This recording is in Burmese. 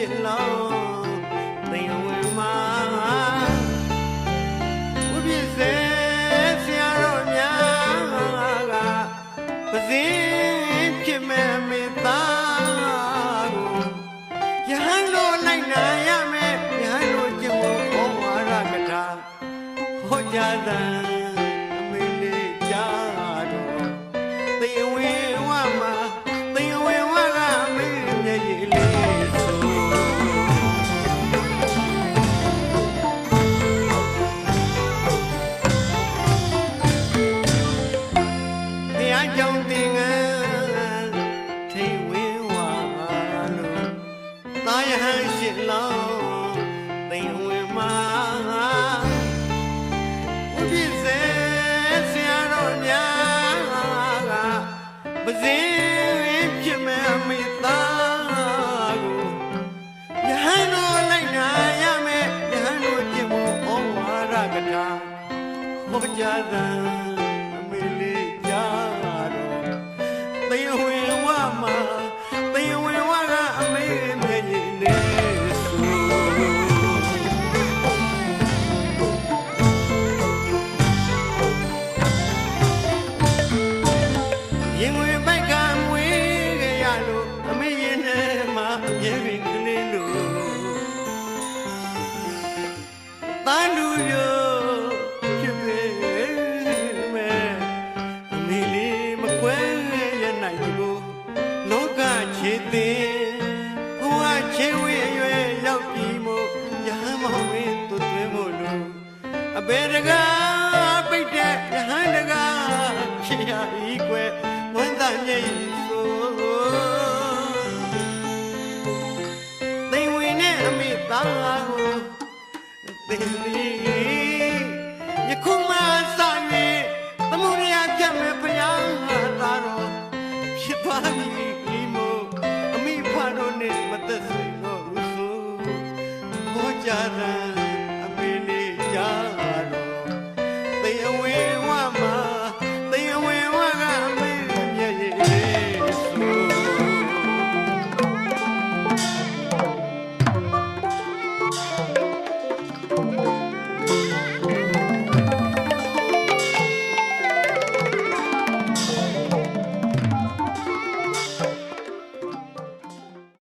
ရှစ်လုံးသိယဝင်မှာဘုပြည့်စေဆရာတော်များကပစင်းဖြစ်မဲ့မေတ္တာကိုယဟန်လိုလိုက်နာရမယ်ယဟန်လိုကျင့်ဖို့ဩဝါဒကထာဟောကြားတဲ့ ဟန်ရှစ်လောင်းသိမ်ဝင်မှာဥပစ္စေဆရာတော်များကပဇင်းဖြစ်မဲ့မိသားကိုယဟန်တော်လိုက်နာရမယ်ယဟန်တော်ကျင့်ဖို့ဩဝါဒကထာဟောကြားသံအမေလေး မှာအမြဲပင်ကလေးလို့တန်လူရောဖြစ်ပေမဲ့အမေလေးမကွဲရနိုင်ဘူးလောကခြေသေးဘဝခြေဝေးအရွယ်ရောက်ပြီမို့ရဟန်းမောင်ဝင်းသူသွင်းမို့လို့အဘေတကားပိတ်တဲ့ရဟန်းတကားဖြစ်ရဤကွယ်ဝန်တညိဆို သင်လီယခုမှစ၍သမှုရပြတ်မဲ့ဖယားသားတော်ဖြစ်ပါမည်ဒီမို့အမိဖာတို့နဲ့မသက်ဆွေတော့ဘူးဆိုဟောကြားတာ